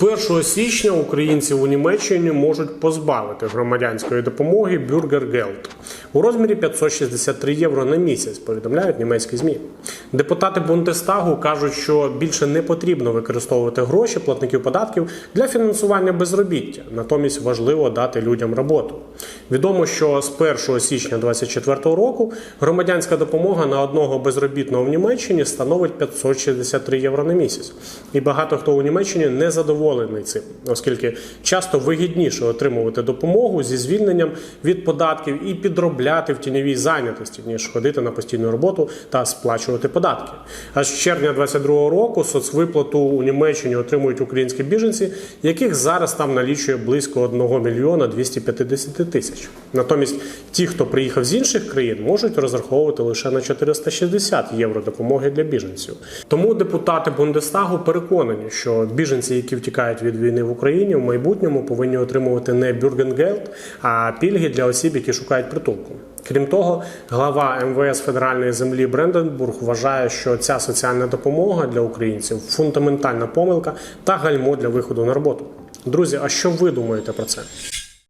З 1 січня українців у Німеччині можуть позбавити громадянської допомоги Бюргергелд у розмірі 563 євро на місяць. Повідомляють німецькі змі. Депутати Бундестагу кажуть, що більше не потрібно використовувати гроші платників податків для фінансування безробіття. Натомість важливо дати людям роботу. Відомо, що з 1 січня 2024 року громадянська допомога на одного безробітного в Німеччині становить 563 євро на місяць. І багато хто у Німеччині не задоволений цим, оскільки часто вигідніше отримувати допомогу зі звільненням від податків і підробляти в тіньовій зайнятості, ніж ходити на постійну роботу та сплачувати податки. Аж з червня 2022 року соцвиплату у Німеччині отримують українські біженці, яких зараз там налічує близько 1 мільйона 250 тисяч. Натомість ті, хто приїхав з інших країн, можуть розраховувати лише на 460 євро допомоги для біженців. Тому депутати Бундестагу переконані, що біженці, які втікають від війни в Україні, в майбутньому повинні отримувати не бюргенгелд, а пільги для осіб, які шукають притулку. Крім того, глава МВС федеральної землі Бренденбург вважає, що ця соціальна допомога для українців фундаментальна помилка та гальмо для виходу на роботу. Друзі, а що ви думаєте про це?